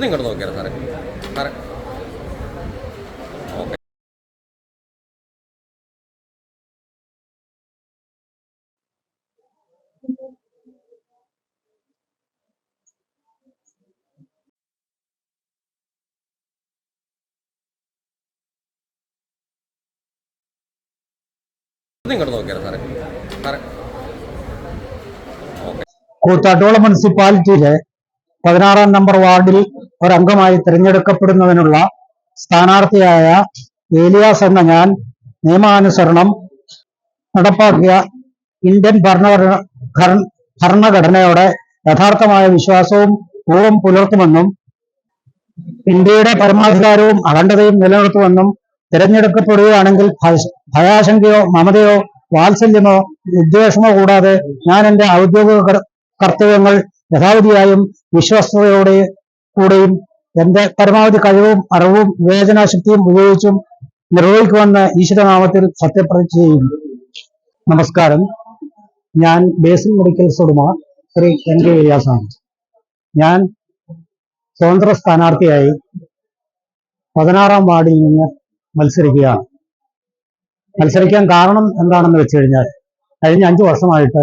ഇങ്ങോട്ട് നോക്കിയാലോ സാറേ? സാറേ. ഓക്കെ. ഇങ്ങോട്ട് നോക്കിയാലോ സാറേ? സാറേ. കൂത്താട്ടോളം മുനിസിപ്പാലിറ്റിയിലെ പതിനാറാം നമ്പർ വാർഡിൽ ഒരംഗമായി തിരഞ്ഞെടുക്കപ്പെടുന്നതിനുള്ള സ്ഥാനാർത്ഥിയായ ഏലിയാസ് എന്ന ഞാൻ നിയമാനുസരണം നടപ്പാക്കിയ ഇന്ത്യൻ ഭരണഘടന ഭരണഘടനയോടെ യഥാർത്ഥമായ വിശ്വാസവും പൂർവം പുലർത്തുമെന്നും ഇന്ത്യയുടെ പരമാധികാരവും അഖണ്ഡതയും നിലനിർത്തുമെന്നും തിരഞ്ഞെടുക്കപ്പെടുകയാണെങ്കിൽ ഭയ- ഭയാശങ്കയോ മമതയോ വാത്സല്യമോ വിദ്വേഷമോ കൂടാതെ ഞാൻ എന്റെ ഔദ്യോഗിക കർ- കർത്തവ്യങ്ങൾ യഥാവിധിയായും വിശ്വസ്തയോടെ കൂടെയും എന്റെ പരമാവധി കഴിവും അറിവും വിവേചനാശക്തിയും ഉപയോഗിച്ചും നിർവഹിക്കുമെന്ന് ഈശ്വരനാമത്തിൽ സത്യപ്രതിജ്ഞ ചെയ്യുന്നു. നമസ്കാരം. ഞാൻ ബേസിൽ മെഡിക്കൽസ് ഉടമ ശ്രീ എൻ കെ വ്യാസാണ്. ഞാൻ സ്വതന്ത്ര സ്ഥാനാർത്ഥിയായി പതിനാറാം വാർഡിൽ നിന്ന് മത്സരിക്കുകയാണ്. മത്സരിക്കാൻ കാരണം എന്താണെന്ന് വെച്ച് കഴിഞ്ഞാൽ കഴിഞ്ഞ അഞ്ചു വർഷമായിട്ട്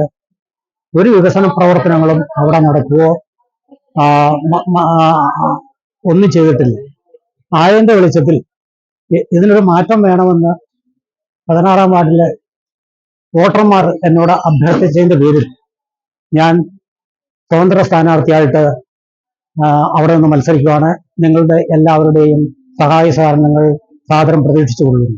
ഒരു വികസന പ്രവർത്തനങ്ങളും അവിടെ നടക്കുകയോ ഒന്നും ചെയ്തിട്ടില്ല. ആയതിന്റെ വെളിച്ചത്തിൽ ഇതിനൊരു മാറ്റം വേണമെന്ന് പതിനാറാം വാർഡിലെ വോട്ടർമാർ എന്നോട് അഭ്യർത്ഥിച്ചതിന്റെ പേരിൽ ഞാൻ സ്വതന്ത്ര സ്ഥാനാർത്ഥിയായിട്ട് അവിടെ നിന്ന് മത്സരിക്കുവാണ്. നിങ്ങളുടെ എല്ലാവരുടെയും സഹായ സഹകരണങ്ങൾ സാദരം പ്രതീക്ഷിച്ചുകൊള്ളുന്നു.